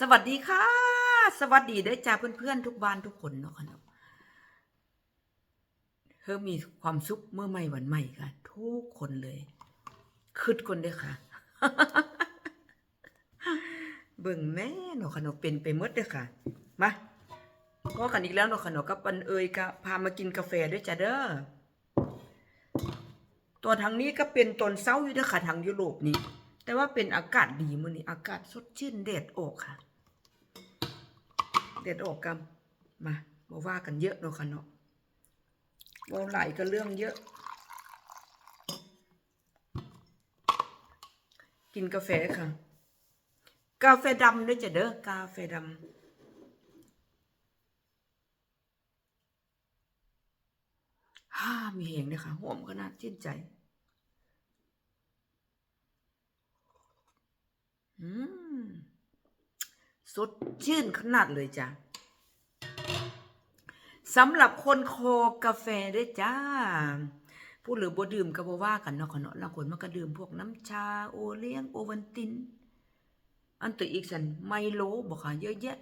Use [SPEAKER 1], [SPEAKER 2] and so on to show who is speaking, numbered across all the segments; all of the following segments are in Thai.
[SPEAKER 1] สวัสดีค่ะ สวัสดีเด้จ้าเพื่อนๆ ทุกบ้านทุกคนเนาะค่ะเนาะเธอมีความสุขเมื่อใหม่วันใหม่ค่ะ ทุกคนเลยคืดคนด้อค่ะ เบิ่งแม่เนาะค่ะเนาะเป็นไปมดเด้อค่ะมาก็กันอีกแล้วเนาะค่ะเนาะกับปันเอยก็พามากินกาแฟด้วยจ้าเด้อตัวทางนี้ก็เป็นตนเช้าอยู่ด้อค่ะทางยุโรปนี่ แต่ว่าเป็นอากาศดีมื้อนี้อากาศสดชื่นแดดออกค่ะแดดออกกันมาบ่ว่ากันเยอะเนาะค่ะเนาะบ่หลายก็เรื่องเยอะ กินกาแฟค่ะ กาแฟดำด้วยจ้ะเด้อกาแฟดำฮ่ามีเหงเลยค่ะหอมขนาดชื่นใจ อืมสดชื่นขนาดเลยจ้ะสำหรับคนคอกาแฟด้วยจ้าผู้หรือบ่ดื่มก็บ่ว่ากันเนาะค่ะเนาะบาคนมันก็ดื่มพวกน้ำชาโอเลี้ยงโอวันติน อันตัวอีกสันไมโลบอกค่ะเยอะแยะ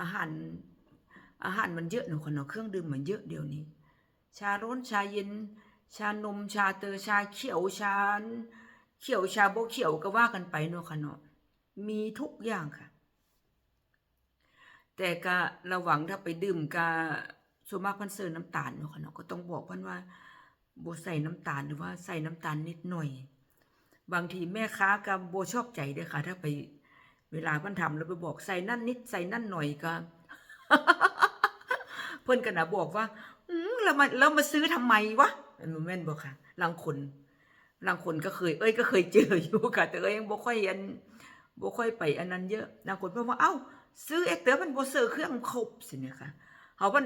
[SPEAKER 1] อาหารอาหารมันเยอะเนาะค่ะเนาะเครื่องดื่มมันเยอะเดี๋ยวนี้ ชาร้อนชาเย็น ชานมชาเตอชาเขียวชาเขียวชาโบเขียวก็ว่ากันไปเนาะค่ะเนาะ มีทุกอย่างค่ะ แต่ก็ระวังถ้าไปดื่มกาส่วนมากพันเสิร์น้ำตาลเนาะค่ะเนาะก็ต้องบอกเพันว่าบ่ใส่น้ำตาลหรือว่าใส่น้ำตาลนิดหน่อย บางทีแม่ค้าก็บ่ชอบใจด้อค่ะ ถ้าไปเวลาเพิ่นทำแล้วไปบอกใส่นั่นนิดใส่นั่นหน่อยก็เพิ่อนก็น่ะบอกว่าอืมแล้วมาแล้วมาซื้อทำไมวะอันนู้นแม่นบ่ค่ะลางคนลางคนก็เคย เอ้ยก็เคยเจออยู่ค่ะ แต่เอ้ยยังบ่ค่อยอัน บ่ค่อยไปอันนั้นเยอะลางคนเพิ่นว่าเอ้า ซื้อเอ็กเตอร์มันบ่ซอร์เครื่องครบสิเนี่ยค่ะเฮามัน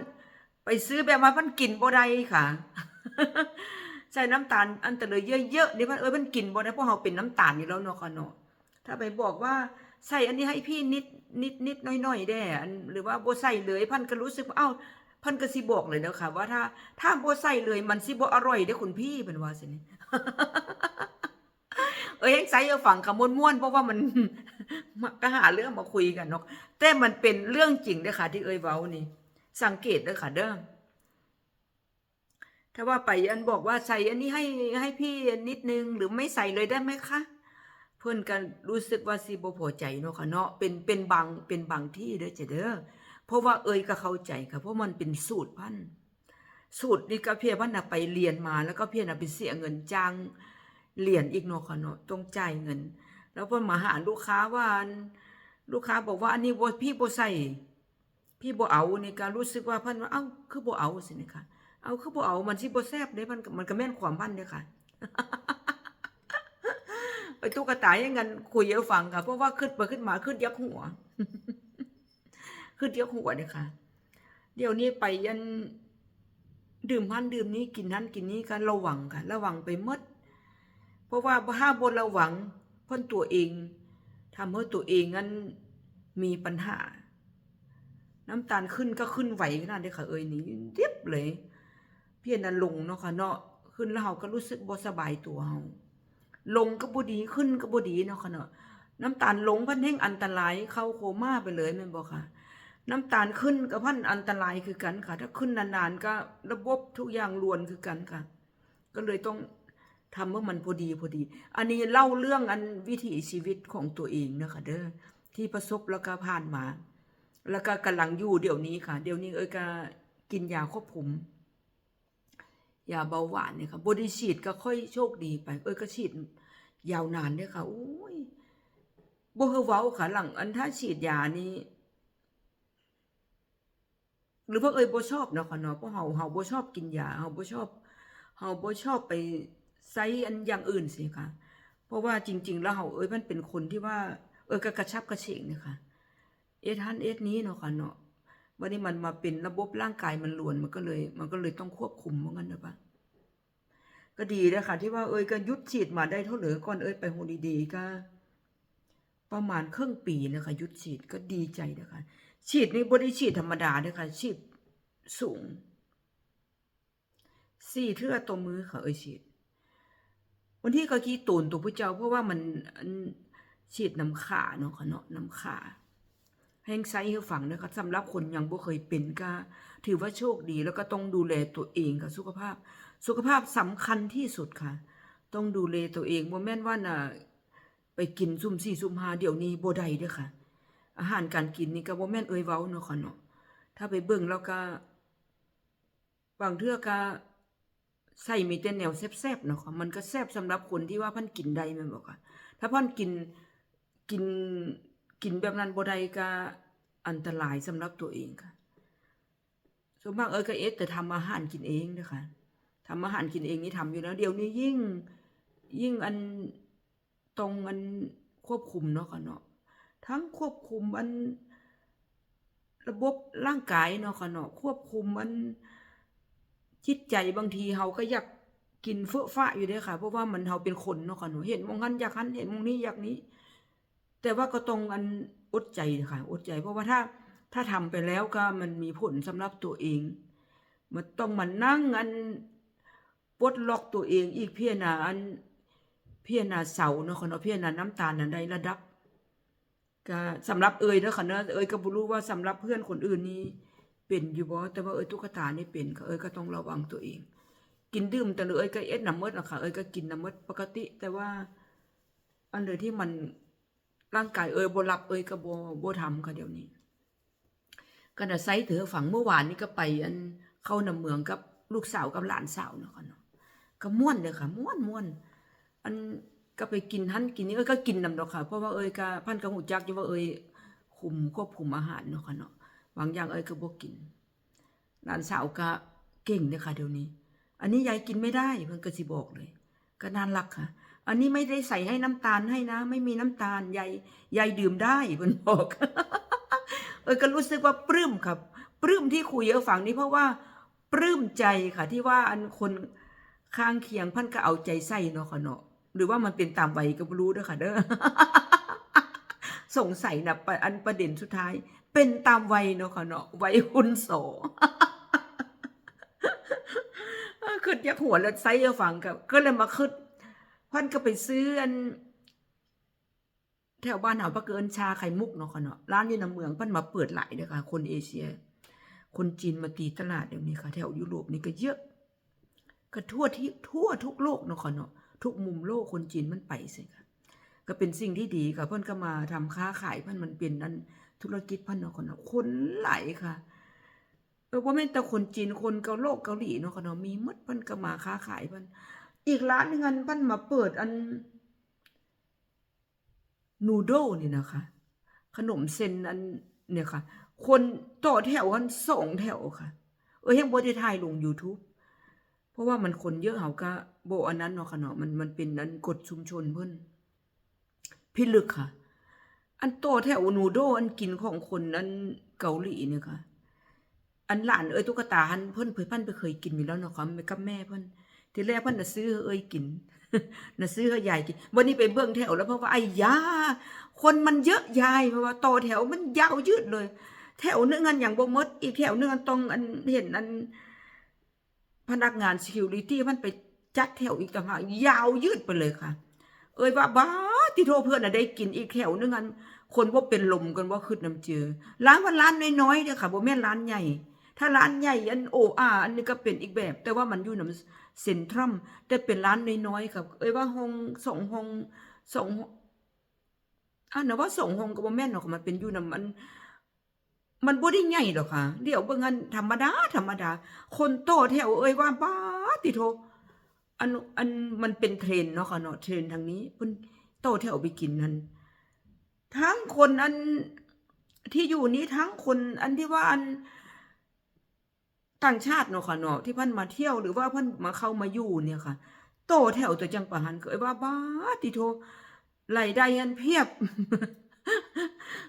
[SPEAKER 1] ไปซื้อแบบว่ามันกินบ่ได้ค่ะใส่น้ำตาลอันตะเลยเยอะๆนี่มันเอ้ยมันกินบ่ได้เพราะเฮาเป็นน้ำตาลอยู่แล้วเนาะค่ะเนาะถ้าไปบอกว่าใส่อันนี้ให้พี่นิดนิดนิดน้อยๆได้อันหรือว่าบ่ใส่เลยพันก็รู้สึกว่าเอ้าพันก็สิบอกเลยเนาะค่ะ ว่าถ้าถ้าบ่ใส่เลยมันสิบ่อร่อยเด้อคุณพี่เพิ่นว่าสินี่ เอ้ยยังใส่เอาฝังคำม่วนๆเพราะว่ามันมก็หาเรื่องมาคุยกันเนาะแต่มันเป็นเรื่องจริงเด้อค่ะ ที่เอ้ยเว้านี่ สังเกตเด้อค่ะ เด้อถ้าว่าไปอันบอกว่าใส่อันนี้ให้ให้พี่นิดนึงหรือไม่ใส่เลยได้ไหมคะเพื่อนกันรู้สึกว่าสิบ่พอใจเนาะค่ะเนาะเป็นเป็นบางเป็นบางที่เด้อเจเด้อเพราะว่าเอ้ยก็เข้าใจค่ะ เพราะมันเป็นสูตรพันสูตรนี่ก็เพียพันน่ะไปเรียนมาแล้วก็เพียน่ะไปเสียเงินจ้าง เหรียนอีกเนค่ะเนาะต้องจ่ายเงิน แล้วเพิ่นมาหาลูกค้าว่าลูกค้าบอกว่าอันนี้บ่พี่บ่ใส่พี่บ่เอาในก็รู้สึกว่าเพิ่นว่าเอ้าคือบ่เอาสินะคะเอาคือบ่เอามันสิบ่แซ่บเด้มันมันก็แม่นความพันเด้อค่ะไปตุ๊กตาอย่างนั้นคุยให้ฟังค่ะเพราะว่าขึ้นไปขึ้นมาขึ้นยักหัวขึ้นยักหัวเด้อค่ะ เดี๋ยวนี้ไปยันดื่มพันดื่มนี้กินนั้นกินนี้กันระวังค่ะ ระวังไปมด เพราะว่าถ้าบนระวังเพิ่นตัวเองทำให้ตัวเองนั้นมีปัญหา น้ำตาลขึ้นก็ขึ้นไหวขนาดนี้ค่ะเอ้ยนี่เรียบเลยเพียนั้นลงเนาะค่ะเนาะขึ้นแล้วเฮาก็รู้สึกบ่สบายตัวเฮาลงก็บ่ดีขึ้นก็บ่ดีเนาะค่ะเนาะน้ำตาลลงพันแห่งอันตรายเข้าโคม่าไปเลยแม่นบ่ค่ะ น้ำตาลขึ้นก็พันอันตรายคือกันค่ะ ถ้าขึ้นนานๆก็ระบบทุกอย่างรวนคือกันค่ะ ก็เลยต้อง ทำเมื่อมันพอดีพอดี อันนี้เล่าเรื่องอันวิถีชีวิตของตัวเองนะคะเด้อที่ประสบแล้วก็ผ่านมา แล้วก็กำลังอยู่เดี๋ยวนี้ค่ะ เดี๋ยวนี้เอ้ยก็กินยาควบคุมยาเบาหวานเนี่ยค่ะบดีฉีดก็ค่อยโชคดีไป เอ้ยก็ฉีดยาวนานเนี่ยค่ะโอ้ยบ่เฮาเว้าค่ะหลังอันถ้าฉีดยานี้หรือว่าเอ้ยบ่ชอบเนาะค่ะเนาะเพราะเฮาเฮาบ่ชอบกินยาเฮาบ่ชอบเฮาบ่ชอบไป ไซอันอย่างอื่นสิคะเพราะว่าจริง ๆ แล้วเฮาเอ้ยมันเป็นคนที่ว่า เออก็กระชับกระเฉงเนี่ยค่ะเอทันเอทนี้เนาะค่ะเนาะวันนี้มันมาเป็นระบบร่างกายมันหลวนมันก็เลย มันก็เลยต้องควบคุมเหมือนกันนะปะก็ดีนะคะที่ว่าเอ้ยก็ยุดฉีดมาได้เท่าเหลือก่อนเอ้ยไปโฮลิเดย์ก็ประมาณครึ่งปีนะคะ ยุดฉีดก็ดีใจนะคะฉีดนี่บ่ได้ฉีดธรรมดาเด้อค่ะฉีดสูงสี่เทื่อตัวมือเขาเอ่ยฉีด วันที่ก็ขี้ตูนตัวผู้เจ้า เพราะว่ามันฉีดน้ำขาเนาะค่ะเนาะน้ำขาแห่งไซให้ฟังนะคะสำหรับคนยังบ่เคยเป็นก็ถือว่าโชคดีแล้วก็ต้องดูแลตัวเองค่ะสุขภาพ สุขภาพสำคัญที่สุดค่ะ ต้องดูแลตัวเองบ่แม่นว่าน่ะไปกินซุ่มสี่ซุ่มห้าเดี๋ยวนี้บ่ได้เด้อค่ะ อาหารการกินนี่ก็บ่แม่นเอ่ยเว้าเนาะค่ะเนาะถ้าไปเบิ่งแล้วก็บางเทื่อก็ ใส่มีแต่แนวแซ่บๆเนาะค่ะมันก็แซ่บสำหรับคนที่ว่าพันกินได้แม่นบ่ค่ะถ้าพันกินกินกินแบบนั้นบ่ได้ก็อันตรายสำหรับตัวเองค่ะส่วนมากเอ้ยก็เอ็ดแต่ทำอาหารกินเองเด้อค่ะทำอาหารกินเองนี่ทำอยู่แล้วเดี๋ยวนี้ยิ่งยิ่งอันตรงอันควบคุมเนาะค่ะเนาะทั้งควบคุมอันระบบร่างกายเนาะค่ะเนาะควบคุมอัน จิตใจบางทีเฮาก็อยากกินเฟื่อฟ้าอยู่ด้อค่ะ เพราะว่ามันเฮาเป็นคนเนาะค่ะเนาะเห็นมองนั้นอยากหันเห็นมองนี้อยากนี้ แต่ว่าก็ตรงอันอดใจค่ะอดใจ เพราะว่าถ้าถ้าทำไปแล้วก็มันมีผลสำหรับตัวเอง มันต้องมานั่งอันปลดล็อกตัวเองอีกเพียนาอันเพียนาเสาเนาะค่ะเนาะเพียนาน้ำตาลนั้นได้ระดับก็สำหรับเอ่ยเนาะค่ะเนาะเอ่ยก็บ่รู้ว่าสำหรับเพื่อนคนอื่นนี่ เป็นอยู่บ่แต่ว่าเอ่ยตุ๊กตานี่เป็นก็เอ่ยก็ต้องระวังตัวเอง กินดื่มแต่เอ่ยก็เอ็ดน้ำมดอะค่ะเอ่ยก็กินน้ำมดปกติ แต่ว่า อันเลยที่มันร่างกายเอ่ยบ่รับเอ่ยก็บ่บ่ทำค่ะเดี๋ยวนี้ก็น่ะไซเถือฝังเมื่อวานนี้ก็ไป อันเข้านํเมืองกับลูกสาวกับหลานสาวเนาะค่ะเนาะก็ม่วนเด้อค่ะม่วนม่วนอันก็ไปกินหันกินนี่เอ้ยก็กินนำดอกค่ะ เพราะว่าเอ้ยก็พันกับหูจักอยู่ว่าเอ้ยคุมควบคุมอาหารเนาะค่ะเนาะ บางอย่างเอ้ยก็บ่กินหลานสาวก็เก่งเด้อค่ะเดี๋ยวนี้ อันนี้ยายกินไม่ได้เพิ่นก็สิบอกเลย ก็น่ารักค่ะ อันนี้ไม่ได้ใส่ให้น้ำตาลให้นะ ไม่มีน้ำตาลยายยายดื่มได้เพิ่นบอกเอ้ยก็รู้สึกว่าปลื้มครับปลื้มที่คุยเยออฝั่งนี้เพราะว่าปลื้มใจค่ะที่ว่าอันคนข้างเคียงพันก็เอาใจใส่เนาะค่ะเนาะหรือว่ามันเป็นตามวัยก็บ่รู้ด้อค่ะเด้อ สงสัยนะปะอันประเด็นสุดท้าย เป็นตามวัยเนาะค่ะเนาะวัยหุ่นโสเออขึ้นยักหัวแล้วไซส์เอาฟังกับก็เลยมาขึ้นพันก็ไปซื้ออันแถวบ้านเฮาปะเกินชาไข่มุกเนาะค่ะเนาะร้านอยู่ในเมืองพิ่นมาเปิดหลายเด้อค่ะ คนเอเชีย คนจีนมาตีตลาดเดี๋ยวนี้ค่ะ แถวยุโรปนี่ก็เยอะก็ทั่วที่ทั่วทุกโลกเนาะค่ะเนาะทุกมุมโลกคนจีนมันไปสิค่ะ ก็เป็นสิ่งที่ดีค่ะ เพิ่นก็มาทำค้าขายเพิ่นมันเป็นอันธุรกิจเพิ่นเนาะค่ะเนาะคนไหลค่ะเออบ่าแม่แต่คนจีนคนเกาโลกเกาหลีเนาะค่ะเนาะมีมดเพิ่นก็มาค้าขายเพิ่นอีกร้านหนึงอันเพิ่นมาเปิดอันนูโดนี่นะคะ ขนมเส้นอันเนี่ยค่ะ คนต่อแถวกันสองแถวค่ะ เออยังบ่ได้ถ่ายลง YouTube เพราะว่ามันคนเยอะเฮาก็บ่อันนั้นเนาะค่ะเนาะมันมันเป็นอันกฎชุมชนเพิ่น พิลึกค่ะ อันโตแถวนูโดอันกินของคนอันเกาหลีเนี่ยค่ะ อันหลานเอ้ยตุ๊กตาหันเพิ่นเพิ่นพันไปเคยกินอยู่แล้วเนาะค่ะกับแม่เพิ่นทีแรกเพิ่นน่ะซื้อเอ้ยกินน่ะซื้อให้ยายกินวันนี้ไปเบิ่งแถวแล้วเพราะว่าไอ้ยาคนมันเยอะยายเพราะว่าต่อแถวมันยาวยืดเลย แถวหนึงอันอย่างบ่มดอีกแถวหนึงอันตรงอันเห็นอันพนักงาน security มันไปจัดแถวอีกต่างหากยาวยืดไปเลยค่ะ เอ้ยว่าบ้า ที่โทรเพื่อนน่ะได้กินอีกแถวนึงอันคนว่าเป็นลมกันว่าขึ้นน้ำเจือร้านว่าร้านน้อยๆเด้อค่ะบ่แม่นร้านใหญ่ ถ้าร้านใหญ่อันโออาอันนี้ก็เป็นอีกแบบ แต่ว่ามันอยู่นำเซ็นทรัมแต่เป็นร้านน้อยๆครับเอ้ยว่าห้องสองห้องสองอันนะว่าสองห้องก็บ่แม่นหรอกมันเป็นอยู่นำมันมันบ่ได้ใหญ่ดอกค่ะ เดี๋ยวเบิ่งอันธรรมดาธรรมดา คนโตแถวเอ้ยว่าบ้าติโทอันอันมันเป็นเทรนเนาะค่ะเนาะเทรนทางนี้เพิ่น โตแถวไปกินนั่นทั้งคนอันที่อยู่นี้ทั้งคนอันที่ว่าอันต่างชาติเนาะค่ะเนาะที่พิ่นมาเที่ยวหรือว่าพิ่นมาเข้ามาอยู่เนี่ยค่ะ โตแถวตัวจังปะหันเอ้ยว่าบ้าติโทรายได้อันเพียบ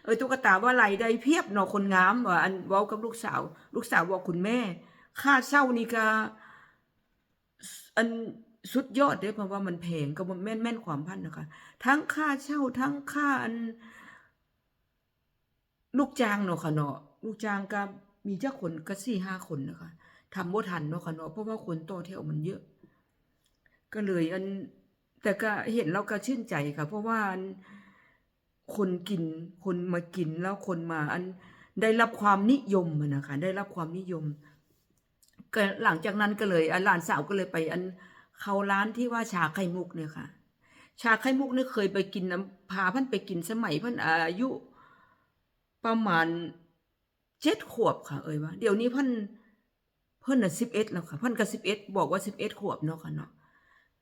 [SPEAKER 1] เอ้ยตุ๊กตาว่ารายได้เพียบเนาะคนงามว่าอันเว้ากับลูกสาว ลูกสาวบอกคุณแม่ ค่าเช่านี่ก็อัน สุดยอดเด้เพราะว่ามันแพงก็บ่แม่นแม่นความพันนะคะ ทั้งค่าเช่าทั้งค่าอัน ลูกจ้างเนาะค่ะเนาะลูกจ้างก็มีเจักคนก็4-5คนนะคะทำบ่ทันเนาะค่ะเนาะเพราะว่าคนต่อแถวมันเยอะ ก็เลยอัน แต่ก็เห็นแล้วก็ชื่นใจค่ะ เพราะว่าคนกินคนมากินแล้วคนมา อันได้รับความนิยมนะคะ ได้รับความนิยมก็หลังจากนั้นก็เลยอันหลานสาวก็เลยไปอัน เขาร้านที่ว่าชาไข่มุกเนี่ยค่ะ ชาไข่มุกเนี่ยเคยไปกินน้ำพาพันไปกินสมัยพันอายุ ประมาณเจ็ดขวบค่ะ เอ่ยว่าเดี๋ยวนี้พันเพิ่นน่ะสิบเอ็ดแล้วค่ะพิ่นก็สิบเอ็ดบอกว่าสิบเอ็ดขวบเนาะค่ะเนาะ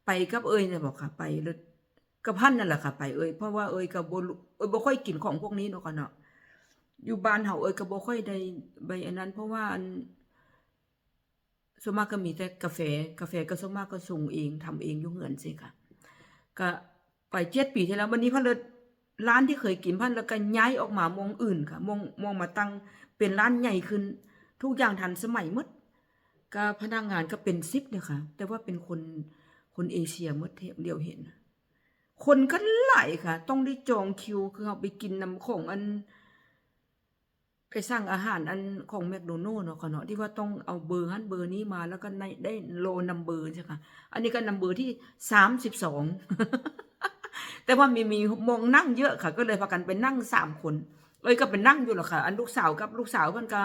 [SPEAKER 1] ไปกับเอ่ยเนี่ยบอกค่ะ ไปแล้วกับพันนั่นแหละค่ะ ไปเอ่ยเพราะว่าเอ่ยกับโบเอ่ยบ่ค่อยกินของพวกนี้เนาะค่ะเนาะอยู่บ้านเฮาเอ่ยก็บ่ค่อยได้ใบอันนั้น เพราะว่า ส่วนมากก็มีแต่กาแฟกาแฟก็ส่วนมากก็ส่งเองทำเองยู่งเหือนสิค่ะ ก็ไปเจ็ดปีที่แล้ววันนี้พันเลยร้านที่เคยกินพันแล้วก็ย้ายออกมามองอื่นค่ะมองมองมาตั้งเป็นร้านใหญ่ขึ้น ทุกอย่างทันสมัยมดก็พนักงานก็เป็นซิปเนี่ยค่ะ แต่ว่าเป็นคนคนเอเชียมดเทเดียวเห็น คนก็หลายค่ะ ต้องได้จองคิวคือเอาไปกินน้ำของอัน ไปสั่งอาหารอันของแมคโดนัลล์เนาะค่ะเนาะที่ว่าต้องเอาเบอร์ฮันเบอร์นี้มาแล้วก็ในได้โลนัมเบอร์ใช่ค่ะ อันนี้ก็นัมเบอร์ที่สามสิบสองแต่ว่ามีมีมองนั่งเยอะค่ะ ก็เลยพากันไปนั่งสามคนเอ้ยก็เป็นนั่งอยู่หรอกค่ะ อันลูกสาวกับลูกสาวเพิ่นก็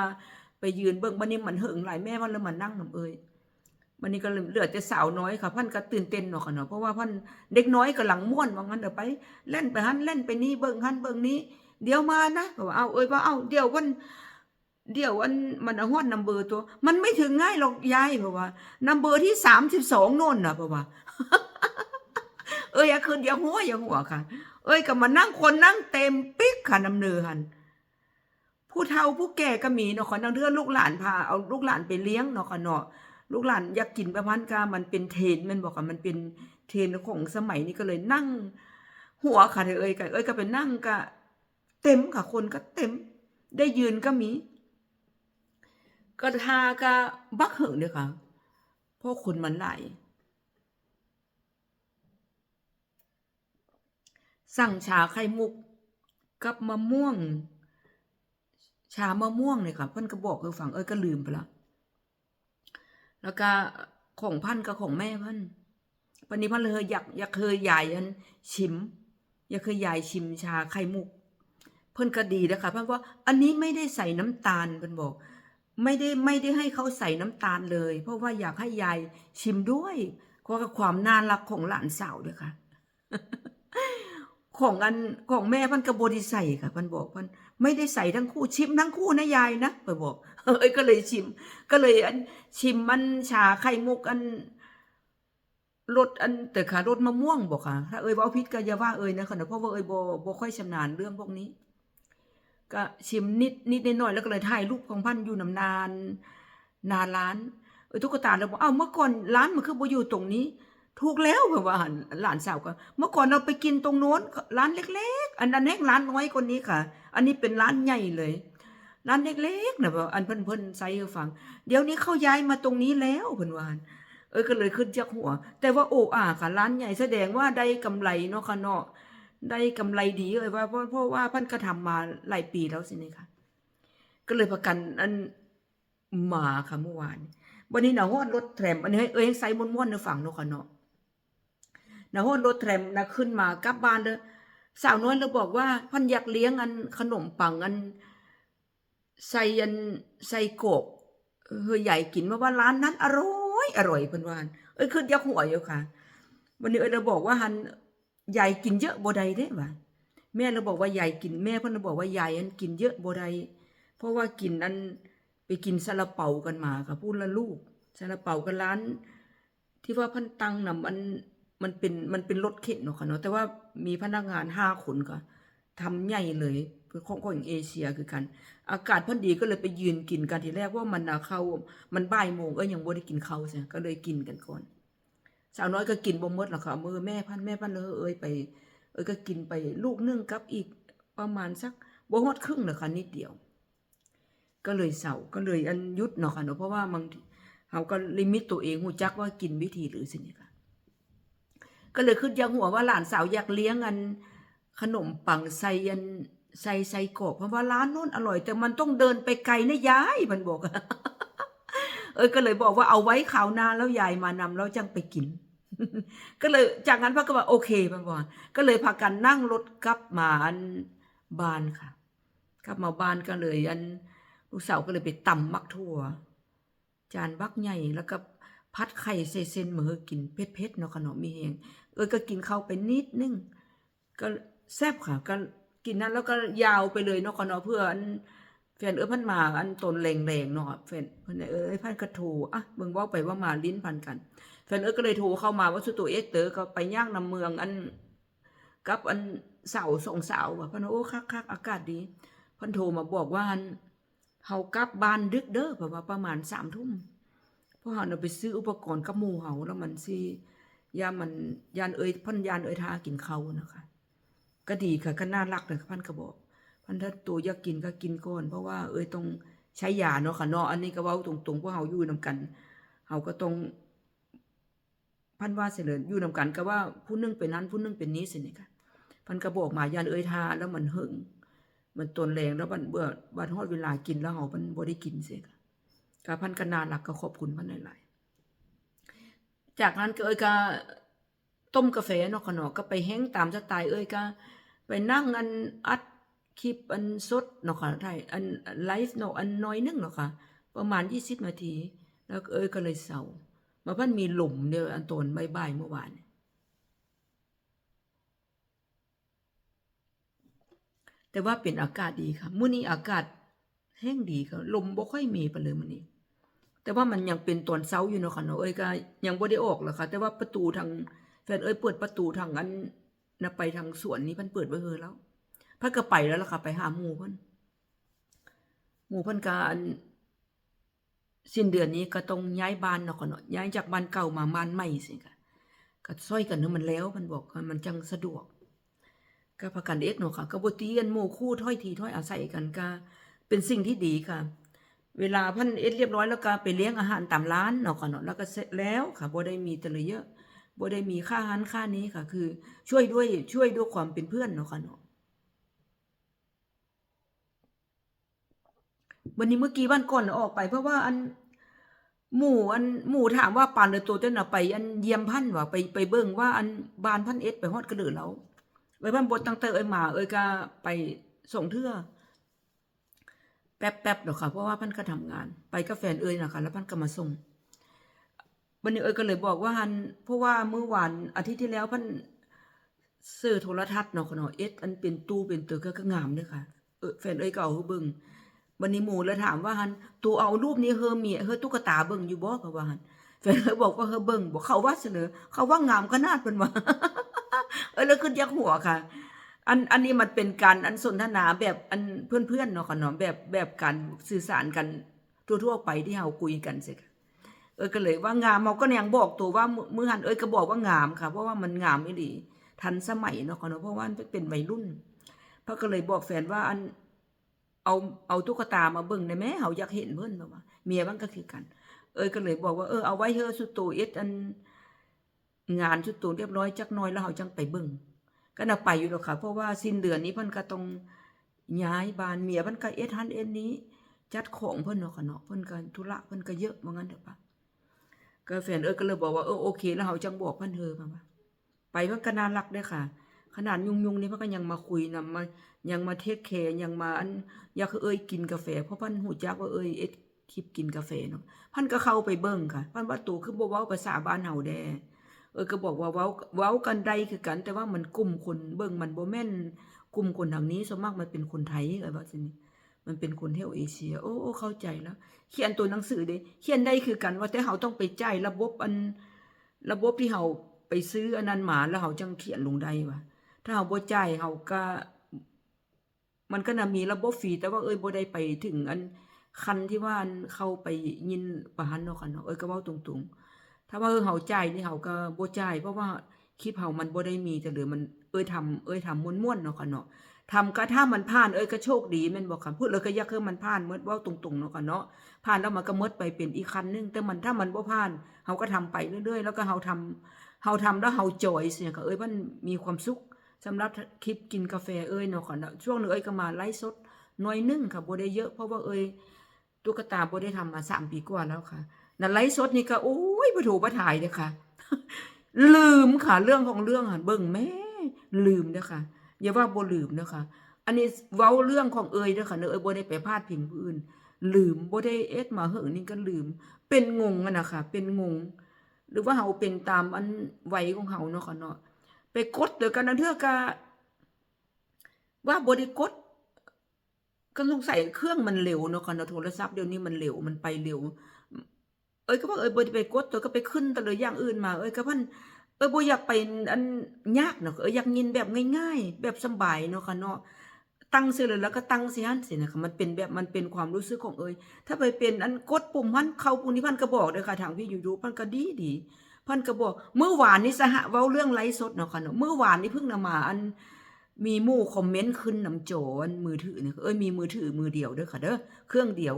[SPEAKER 1] ไปยืนเบิ่งบันนี้มันเหิงหลายแม่มันเลยมานั่งนํเอ้ยวันนี้ก็เหลือแต่สาวน้อยค่ะพันก็ตื่นเต้นเนาะค่ะเนาะเพราะว่าพันเด็กน้อยกำลังม่วนว่างั้นเดี๋ยวไปเล่นไปหันเล่นไปนี่เบิ่งหันเบิ่งนี้ เดี๋ยวมานะบอกว่าเอาเอ้ยว่าเอาเดี๋ยววันเดี๋ยวอันมันเอดนัมเบอร์ตัว มันไม่ถึงง่ายหรอกยายเพราะว่านัมเบอร์ที่สามสิบสองน่นน่ะเพราะว่า เอ้ยอย่าคืนอย่าหัวอย่าหัวค่ะ เอ้ยก็มานั่งคนนั่งเต็มปิ๊กค่ะน้ำเนือหันผู้เฒ่าผู้แก่ก็มีเนาะค่ะนั่งเทือลูกหลานพาเอาลูกหลานไปเลี้ยงเนาะค่ะเนาะลูกหลานอยากกินประมาณกามันเป็นเทนมันบอกค่ะมันเป็นเทนของสมัยนี้ก็เลยนั่ง หัวค่ะเอ้ยก็เอ้ยก็ไปนั่งก็ เต็มค่ะคนก็เต็ม ได้ยืนก็มีก็ทาก็บักเหิงเนี่ยค่ะเพราะคนมันหลายสั่งชาไข่มุกกับมะม่วง ชามะม่วงเนี่ยค่ะเพิ่นก็บอกคือฝังเอ้ยก็ลืมไปแล้วแล้วก็ของพันกับของแม่พันวันนี้พันเลยอยากอยากเคยยายอันชิม อยากเคยยายชิมชาไข่มุก เพิ่นก็ดีนะคะเพิ่นว่าอันนี้ไม่ได้ใส่น้ำตาลเพิ่นบอก ไม่ได้ไม่ได้ให้เขาใส่น้ำตาลเลย เพราะว่าอยากให้ยายชิมด้วยเพราะกับความน่ารักของหลานสาวด้วยค่ะ ของอันของแม่พันกระโบดีใส่ค่ะพันบอกพันไม่ได้ใส่ทั้งคู่ชิมทั้งคู่นะยายนะไปบอกเอ้ยก็เลยชิม ก็เลยอันชิมมันชาไข่มุกอันรสอันแต่ค่ะรสมะม่วงบอกค่ะถ้าเอ้ยว่าพิษก็อย่าว่าเอ้ยนะค่ะเพราะว่าเอ้ยบ่บ่ค่อยชำนาญเรื่องพวกนี้ ก็ชิมนิดนิดหน่อยๆแล้วก็เลยถ่ายรูปของพันอยู่นำนาน นานร้านเออตุ๊กตาเราบอกอ้าวเมื่อก่อนร้านมันคือบ่อยู่ตรงนี้ ถูกแล้วแบบว่าหลานสาวก็เมื่อก่อนเราไปกินตรงโน้นร้านเล็ก ๆ อันนั้นเล็กร้านน้อยกว่านี้ค่ะ อันนี้เป็นร้านใหญ่เลย ร้านเล็กๆนะแบบอันเพิ่นเพิ่นใส่ให้ฟัง เดี๋ยวนี้เขาย้ายมาตรงนี้แล้วเพิ่นว่าเออก็เลยขึ้นจากหัว แต่ว่าโอ้อ่าค่ะร้านใหญ่แสดงว่าได้กำไรเนาะค่ะเนาะ ได้กำไรดีเลยว่าเพราะเพราะว่าพันก็ทำมาหลายปีแล้วสินี่ค่ะก็เลยประกันอันมาค่ะเมื่อวานวันนี้หนาฮอดรถแทรมอันนี้เอ้ยใส่ม้วนๆในฝั่งเนาะค่ะเนาะหนาฮอดรถแทรมนะขึ้นมากลับบ้านเด้อสาวน้อยเราบอกว่าพันอยากเลี้ยงอันขนมปังอันใส่อันใส่โกบเฮ้ยใหญ่กินมาว่าร้านนั้นอร่อยอร่อยเพิ่นว่าเอ้ยขึ้นยักหัวอยู่ค่ะ วันนี้เอ้ยเราบอกว่าหัน ใหญ่กินเยอะบ่ได้เด้ว่าแม่เราบอกว่าใหญ่กินแม่เพิ่นเราบอกว่าใหญ่อันกินเยอะบ่ได้เพราะว่ากินอันไปกินซาลาเปากันมาค่ะพูดละลูกซาลาเปากันร้าน ที่ว่าพันตังนำมันมันเป็นมันเป็นรถเข็นเนาะค่ะเนาะแต่ว่ามีพนักงานห้าคนก็ทำใหญ่เลยเพื่อของของเอเชียคือกัน อากาศพอดีก็เลยไปยืนกินกันทีแรกว่ามันนะเข้ามันบ่ายโมงก็ยังบ่ได้กินข้าวใช่ก็เลยกินกันก่อน สาวน้อยก็กินบ่มดหรอกค่ะมือแม่พันแม่พันเลยเอ้ยไป เอ้ยก็กินไปลูกนึ่งกับอีกประมาณสักบ่ฮอดครึ่งนะคะนิดเดียว ก็เลยเศร้าก็เลยอันยุดเนาะค่ะเนาะเพราะว่าบางเฮาก็ลิมิตตัวเองหูจักว่ากินวิธีหรือสินี่ค่ะ ก็เลยขึ้นยังหัวว่าหลานสาวอยากเลี้ยงอันขนมปังใส่อันใส่ใส่กรอกเพราะว่าร้านนู้นอร่อย แต่มันต้องเดินไปไกลนะยายมันบอก อ้ยก็เลยบอกว่าเอาไว้ข่าวหน้าแล้วยายมานำแล้วจังไปกิน ก็เลยจากนั้นพ่อก็ว่าโอเคมันบอกก็เลยพากันนั่งรถกลับมาอันบ้านค่ะ กลับมาบ้านก็เลยอันลูกสาวก็เลยไปตำมักทั่ว จานบักใหญ่แล้วก็พัดไข่ใส่เส้นหมือกินเผ็ดๆเนาะขนมมีเองเออก็กินข้าวไปนิดนึงก็แซ่บค่ะก็กินนั้นแล้วก็ยาวไปเลยเนาะขนมเพื่อน แฟนเออพันมาอันตนแรงๆเนาะแฟนเพิ่นเออไอ้พันก็โทรอะเบิ่งว้าไปว่ามาลิ้นพันกัน แฟนเอ้ยก็เลยโทรเข้ามาว่าสุตัวเอสเตอร์ก็ไปย่างนำเมืองอันกับอันเสาส่งเสาวว่าเพันโอ้คักคักๆอากาศดีพันโทรมาบอกว่าอันเฮากลับบ้านดึกเด้อเพราะว่าประมาณสามทุ่มพราะเฮาน่ะไปซื้ออุปกรณ์กับหมู่เฮาแล้วมันสิยามมันยานเอ้ยพันยานเอ้ยทากินเขานะคะ ก็ดีค่ะก็น่ารักเลยพันก็บอก พันถ้าตัวอยากกินก็กินก่อน เพราะว่าเอ้ยต้องใช้ยาเนาะค่ะเนาะอันนี้ก็เว้าตรงๆเพราะเฮาอยู่นํกันเฮาก็ต้องพันว่าเสยเลยอยู่นำกันก็ว่าผู้นึงเป็นนั้นผู้นึงเป็นนี้สินี่ค่ะพันก็บอกมายันเอ่ยทาแล้วมันหึงมันตนแรงแล้วมันเบื่อบัดฮอดเวลากินแล้วเฮามันบ่ได้กินเสิค่ะก็พันก็น่ารักก็ขอบคุณพันหลายๆจากนั้นก็เอ้ยก็ต้มกาแฟเนาะค่ะเนาะก็ไปแห้งตามสไตล์เอ้ยก็ไปนั่งอันอัด คลิปอันสดเนาะค่ะไทยอันไลฟ์เนาะอันน้อยนึงเนาะค่ะ ประมาณ20นาที แล้วเอ้ยก็เลยเศร้ามาพันมีหลุมเดียวอันตนใบ่ายๆเมื่อวานแต่ว่าเป็นอากาศดีค่ะมื้อนี้อากาศแห้งดีค่ะลมบ่ค่อยมีไปเลยมื้อนี้ แต่ว่ามันยังเป็นตอนเช้าอยู่เนาะค่ะเนาะเอ้ยก็ยังบ่ได้ออกหรอกค่ะ แต่ว่าประตูทางแฟนเอ้ยเปิดประตูทางอันน่ะไปทางสวนนี้เพิ่นเปิดไว้เฮอแล้ว เพิ่นก็ไปแล้วล่ะค่ะ ไปหาหมู่เพิ่นหมู่เพิ่นก็อันสิ้นเดือนนี้ก็ต้องย้ายบ้านเนาะก่อนเนาะย้ายจากบ้านเก่ามาบ้านใหม่สิค่ะก็ซอยกันเนาะมันแล้วมันบอกมันจังสะดวกก็ประกันเอ็ดเนาะค่ะก็บ่ตีกันหมู่คู่ถ้อยทีถ้อยอาศัยกันก็เป็นสิ่งที่ดีค่ะ เวลาพันเอ็ดเรียบร้อยแล้วก็ไปเลี้ยงอาหารตามร้านเนาะก่อนเนาะแล้วก็เสร็จแล้วค่ะบ่ได้มีแต่เลยเยอะบ่ได้มีค่าอาหารค่านี้ค่ะ คือช่วยด้วยช่วยด้วยความเป็นเพื่อนเนาะค่ะเนาะ วันนี้เมื่อกี้วันก่อนออกไป เพราะว่าอันหมู่อันหมู่ถามว่าปานเดอโตเต้นน่ะไป อันเยี่ยมพันว่าไปไปเบิ่งว่าอันบานพันเอ็ดไปฮอดกระเดือแล้วเอ้ยพันบดตั้งแต่เอ้ยหมาเอ้ยก็ไปส่งเทื่อแป๊บๆดอกค่ะเพราะว่าพันก็ทำงาน ไปกับแฟนเอ้ยนะคะแล้วพันก็มาส่งวันนี้เอ้ยก็เลยบอกว่าหันเพราะว่าเมื่อวานอาทิตย์ที่แล้วพันซื้อโทรทัศน์เนาะค่ะเนาะเอ็ดอันเป็นตู้เป็นเตอก็ก็งามเด้อค่ะเออแฟนเอ้ยก็เอาเบิ่ง วันนี้หมูแล้วถามว่าหันตัวเอารูปนี้เฮอเมียเฮอตุ๊กตาเบิ่งอยู่บ่ก็ว่าหันแฟนเลยบอกว่าเฮอเบิ่งบอกเขาว่าเสนอ เขาว่างามขนาดเพิ่นว่าเออแล้วขึ้นยักหัวค่ะ อันอันนี้มันเป็นการอันสนทนาแบบอันเพื่อนๆเนาะค่ะเนาะแบบแบบการสื่อสารกันทั่วๆไปที่เฮาคุยกันสิค่ะเออก็เลยว่างามเฮาก็ยังบอกตัวว่ามือมื้อหันเอ้ยก็บอกว่างามค่ะ เพราะว่ามันงามอีหลีทันสมัยเนาะค่ะเนาะเพราะว่ามันเป็นวัยรุ่นเพราะก็เลยบอกแฟนว่าอัน เอาเอาตุ๊กตามาเบิ่งได้ไหมเฮาอยากเห็นเพิ่นแบบว่าเมียมันก็คือกัน เอ้ยก็เลยบอกว่าเออเอาไว้เฮอสุดโตเอ็ดอันงานสุดโตเรียบร้อยจักน้อยแล้วเฮาจังไปเบิ่งก็น่ะไปอยู่ดอกค่ะ เพราะว่าสิ้นเดือนนี้เพิ่นก็ต้องย้ายบ้านเมียเพิ่นก็เอ็ดหันเอ็ดนี้ จัดของเพิ่นเนาะค่ะเนาะเพิ่นก็ธุระเพิ่นก็เยอะว่างั้นเถอะปะก็แฟนเอ้ยก็เลยบอกว่าเออโอเค แล้วเฮาจังบอกเพิ่นเฮอมาว่าไปเพิ่นก็น่ารักเด้อค่ะ ขนาดยุ่งๆนี่เพิ่นก็ยังมาคุยนำมา ยังมาเทคแคร์ยังมาอันอยากเอ้ยกินกาแฟ เพราะพันหูจักว่าเอ้ยเอ็ดคลิปกินกาแฟเนาะพันก็เข้าไปเบิ่งค่ะ พันว่าตูคือบ่เว้าภาษาบ้านเฮาแดเออก็บอกว่าเว้าเว้ากันใดคือกัน แต่ว่ามันกลุ่มคนเบิ่งมันบ่แม่นกลุ่มคนทางนี้ส่วนมากมันเป็นคนไทยเอ้ยว่าซี่นี่มันเป็นคนเที่ยวเอเชีย โอ้โอ้เข้าใจแล้ว เขียนตัวหนังสือเด้เขียนได้คือกันว่าแต่เฮาต้องไปจ่ายระบบอันระบบที่เฮาไปซื้ออันนั้นมาแล้วเฮาจังเขียนลงได้ว่าถ้าเฮาบ่จ่ายเฮาก็ มันก็น่ะมีระบบฟรีแต่ว่าเอ้ยบ่ได้ไปถึงอันคันที่ว่าอันเข้าไปยินประหันเนาะค่ะเนาะเอ้ยก็เว้าตรงๆ ถ้าว่าเออเฮาจ่ายนี่เฮาก็บ่จ่ายเพราะว่าคลิปเฮามันบ่ได้มีแต่เหลือมันเอ้ยทำเอ้ยทำม่วนๆเนาะค่ะเนาะทำก็ถ้ามันผ่านเอ้ยก็โชคดีแม่นบ่ค่ะพูดเลยก็อยากให้มันผ่านหมดเว้าตรงๆเนาะค่ะเนาะผ่านแล้วมันก็หมดไปเป็นอีกคันนึงแต่มันถ้ามันบ่ผ่านเฮาก็ทำไปเรื่อยๆ แล้วก็เฮาทำเฮาทำแล้วเฮาจอยเสียก็เอ้ยมันมีความสุข สำหรับคลิปกินกาแฟเอ้ยเนาะค่ะเนาะช่วงนึงเอ้ยก็มาไลฟ์สดน่อยนึงค่ะบ่ได้เยอะเพราะว่าเอ้ยตุ๊กตาบ่ได้ทำมาสามปีกว่าแล้วค่ะนั่นไลฟ์สดนี่ก็โอ้ยบ่ถูกบ่ถ่ายเด้ค่ะ ลืมค่ะเรื่องของเรื่องอะเบิ่งแม่ลืมเด้อค่ะอย่าว่าบ่ลืมเด้อค่ะ อันนี้เว้าเรื่องของเอ้ยเด้อค่ะเนอะเอ้ยบ่ได้ไปพาดพิงผู้อื่น ลืมบ่ได้เอ็ดมาเหิงนี่ก็ลืม เป็นงงอะนะคะเป็นงง หรือว่าเฮาเป็นตามอันไหวของเฮาเนาะค่ะเนาะ ไปกดเด้อกันนั่นเทื่อก็ว่าบ่ได้กดก็สงสัยเครื่องมันเร็วเนาะค่ะเนโทรศัพท์เดี๋ยวนี้มันเร็วมันไปเร็ว เอ้ยก็ว่าเอ้ยบ่ได้ไปกดตัวก็ไปขึ้นแต่เลยอย่างอื่นมา เอ้ยก็พันเอ้ยบอยากไปอันยากเนาะเอ้ยอยากยินแบบง่าย ๆ แบบสบายเนาะค่ะเนาะตั้งซื่อเลยแล้วก็ตั้งสิหั่นสินะคะมันเป็นแบบมันเป็นความรู้สึกของเอ้ยถ้าไปเป็นอันกดปุ่มพันเข้าปุ่มนี้พันก็บอกเด้อค่ะทางพี่ยูทูพันก็ดีดี พันก็บอกเมื่อวานนี้สหเว้าเรื่องไลฟ์สดเนาะค่ะเนาะเมื่อวานนี้เพิ่งนำมาอันมีหมู่คอมเมนต์ขึ้นนำโจนมือถือเนี่ยเอ้ยมีมือถือมือเดียวเด้อค่ะเด้อเครื่องเดียว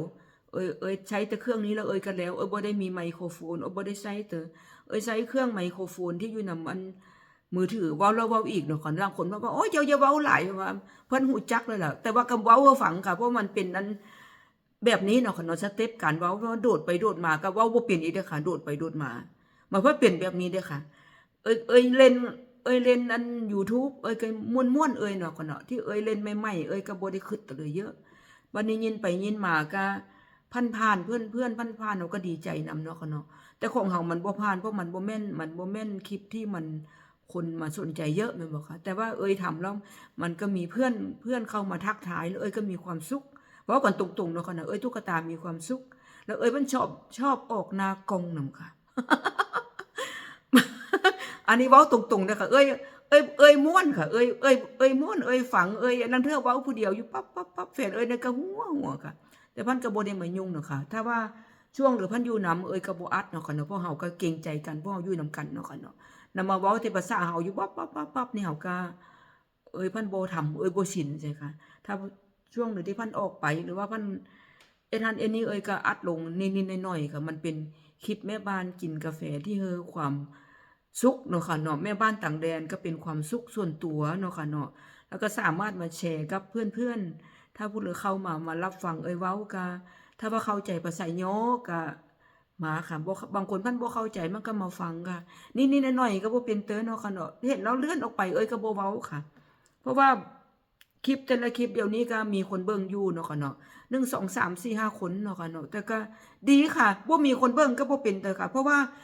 [SPEAKER 1] เอ้ยเอ้ยใช้แต่เครื่องนี้แล้วเอ้ยกันแล้วเอ้ยบ่ได้มีไมโครโฟนเอ้ยบ่ได้ใช้แต่เอ้ยใช้เครื่องไมโครโฟนที่อยู่นำอันมือถือเว้าแล้วเว้าอีกเนาะค่ะบางคนว่าว่าโอ้ยอย่าอย่าเว้าหลายว่าเพิ่นฮู้จักเลยล่ะแต่ว่าก็เว้าให้ฟังค่ะเพราะมันเป็นอันแบบนี้เนาะค่ะเนาะสเต็ปการเว้าว่าโดดไปโดดมาก็เว้าบ่เป็นอีกเด้อค่ะโดดไปโดดมา มาเพื่อเป็นแบบนี้เด้อค่ะ เอ้ยเอ้ยเล่น เอ้ยเล่นอัน YouTube เอ้ยก็ม่วนๆเอ้ยเนาะค่ะเนาะที่เอ้ยเล่นใหม่ๆเอ้ยก็บ่ได้คิดเลยเยอะบัดนี้ยินไปยินมาก็พันผ่านเพื่อนเพื่อนพันผ่านเราก็ดีใจนำเนาะค่ะเนาะแต่ของเฮามันบ่ผ่านเพราะมันบ่แม่นมันบ่แม่นคลิปที่มันคนมาสนใจเยอะแม่นบ่คะแต่ว่าเอ้ยทำแล้วมันก็มีเพื่อนเพื่อนเข้ามาทักทายแล้วเอ้ยก็มีความสุขเพราะกันตรงๆเนาะค่ะเนาะเอ้ยตุ๊กตามีความสุข แล้วเอ้ยมันชอบชอบออกนากงนำค่ะ อันนี้เว้าตรงๆนะคะเอ้ยเอ้ยเอ้ยม่วนค่ะ เอ้ยเอ้ยเอ้ยม่วนเอ้ยฝังเอ้ยนั่นเทื่อเว้าผู้เดียวอยู่ปั๊บปั๊บปั๊บแฟนเอ้ยนั่นก็หัวหัวค่ะ แต่พันกระโบได้มายุ่งเนาะค่ะถ้าว่าช่วงหรือพันอยู่นำเอ้ยกระโบอัดเนาะค่ะเนาะเพราะเฮาก็เกรงใจกันเพราะเฮาอยู่นำกันเนาะค่ะเนาะนำมาเว้าแต่ภาษาเฮาอยู่ปั๊บปั๊บปั๊บปั๊บนี่เฮาก็เอ้ยพันโบ่ทำเอ้ยโบชินใช่ค่ะ ถ้าช่วงหรือที่พันออกไปหรือว่าพันเอ็นทันเอ็นนี่เอ้ยก็อัดลงนิดๆหน่อยๆค่ะ มันเป็นคลิปแม่บ้านกินกาแฟที่เฮอความ สุขเนาะค่ะเนาะแม่บ้านต่างแดนก็เป็นความสุขส่วนตัวเนาะค่ะเนาะแล้วก็สามารถมาแชร์กับเพื่อนๆ ถ้าผู้เหลือเข้ามามารับฟังเอ้ยเว้าก็ถ้าว่าเข้าใจภาษาโยก็มาค่ะบบางคนเพิ่นบ่เข้าใจมันก็มาฟังค่ะนิดๆหน่อยๆก็บ่เป็นเตือนเนาะค่ะเนาะเห็นเราเลื่อนออกไปเอ้ยก็บ่เว้าค่ะ เพราะว่าคลิปแต่ละคลิปเดี๋ยวนี้ก็มีคนเบิ่งอยู่เนาะค่ะเนาะ1 2 3 4 5คนเนาะค่ะเนาะแต่ก็ดีค่ะบ่มีคนเบิ่งก็บ่เป็นเด้อค่ะ เพราะว่า